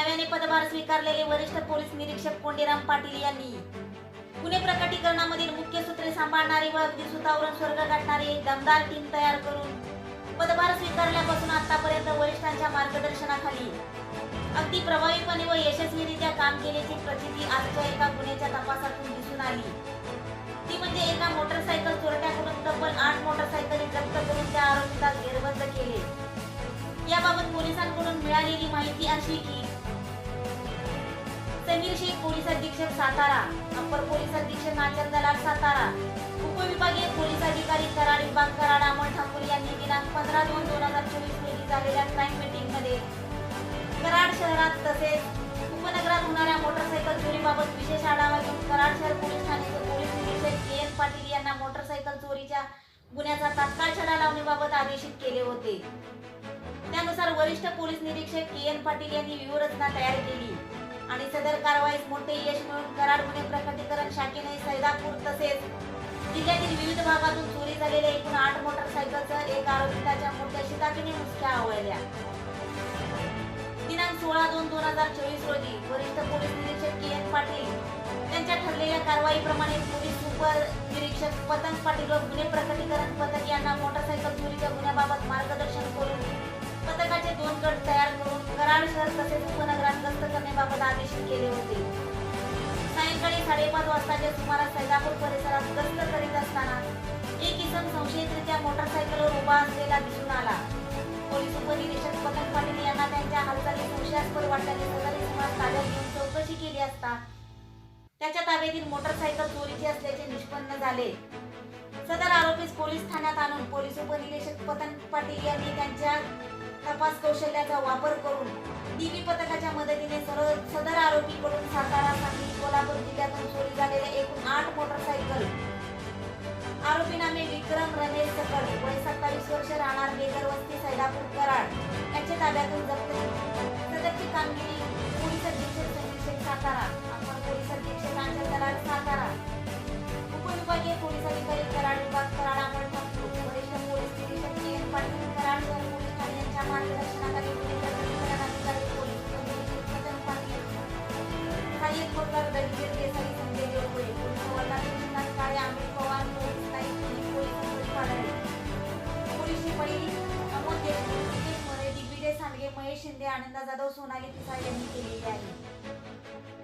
नव्याने पदभार स्वीकारलेले वरिष्ठ पोलीस निरीक्षक कोंडीराम पाटील यांनी पुणे प्रकटीकरणामधील मुख्य सूत्रे सांभाळणारी व अगदी सुतावरून स्वर्ग गाठणारी एक दमदार टीम तयार करून पदभार स्वीकारल्यापासून आतापर्यंत वरिष्ठांच्या मार्गदर्शनाखाली अगदी प्रभावीपणे व यशस्वीरित्या काम केल्याची प्रचिती आजच्या एका गुन्ह्याच्या तपासातून दिसून आली. ती म्हणजे एका मोटरसायकल चोरट्याकडून तब्बल आठ मोटरसायकली जप्त करून त्या आरोपीला घेरबंद केले. याबाबत पोलिसांकडून मिळालेली माहिती अशी की समीर शेख पोलीस अधीक्षक सातारा अप्पर पोलीस अधीक्षक नाचर दलाल सातारा उपविभागीय पोलीस अधिकारी कराड विभाग कराड अमोल ठाकूर यांनी दिनांक पंधरा दोन दोन हजार चोवीस रोजी झालेल्या क्राईम मीटिंगमध्ये कराड शहरात तसेच उपनगरात होणाऱ्या मोटरसायकल चोरीबाबत विशेष आढावा घेऊन कराड शहर पोलीस ठाण्याचे पोलीस निरीक्षक के एन पाटील यांना मोटरसायकल चोरीच्या गुन्ह्याचा तात्काळ छडा लावण्याबाबत आदेशित केले होते. त्यानुसार वरिष्ठ पोलीस निरीक्षक के एन पाटील यांनी व्यूहरचना तयार केली. आणि सदर कारवाईस मोठे यश मिळून कराड गुन्हे प्रकटीकरण शाखेने सैदापूर तसेच जिल्ह्यातील विविध भागातून चोरी झालेल्या एकूण आठ मोटरसायकलसह एक आरोपी त्याच्या मोठ्या शिताफीने मुसक्या आवळल्या. दिनांक सोळा दोन दोन हजार चोवीस रोजी वरिष्ठ पोलीस निरीक्षक के एन पाटील त्यांच्या ठरलेल्या कारवाईप्रमाणे पोलीस सुपर निरीक्षक पतंग पाटील व गुन्हे प्रकटीकरण पथक यांना मोटरसायकल चोरीच्या गुन्ह्याबाबत मार्गदर्शन करून आदेशित केले होते सायंकाळी साडेपाच वाजताच्या सुमारास सैदापूर परिसरात गस्त करीत असताना एक इसम संशयितरित्या मोटरसायकलवर उभा असलेला दिसून आला पोलीस उपनिरीक्षक पतन पाटील यांना त्यांच्या हालचाली संशयास्पद वाटल्याने सदरी सुमार ताब्यात घेऊन चौकशी केली असता त्याच्या ताब्यातील मोटरसायकल चोरीची असल्याचे निष्पन्न झाले सदर आरोपीस पोलीस ठाण्यात आणून पोलीस उपनिरीक्षक पतन पाटील यांनी त्यांच्या तपास कौशल्याचा वापर करून डीबी पथकाच्या मदतीने सर्व सदर आरोपीकडून सातारा सांगली कोल्हापूर जिल्ह्यातून चोरी झालेल्या एकूण आठ मोटरसायकल. आरोपी नामे विक्रम रमेश सकड वय सत्तावीस वर्ष राहणार बेगर वस्ती सैदापूर कराड. यांच्या ताब्यातून जप्त सदरची कामगिरी पोलीस अधीक्षक सातारा. मागे महेश शिंदे आनंदा जाधव सोनाली पिसाळ यांनी केलेली आहे.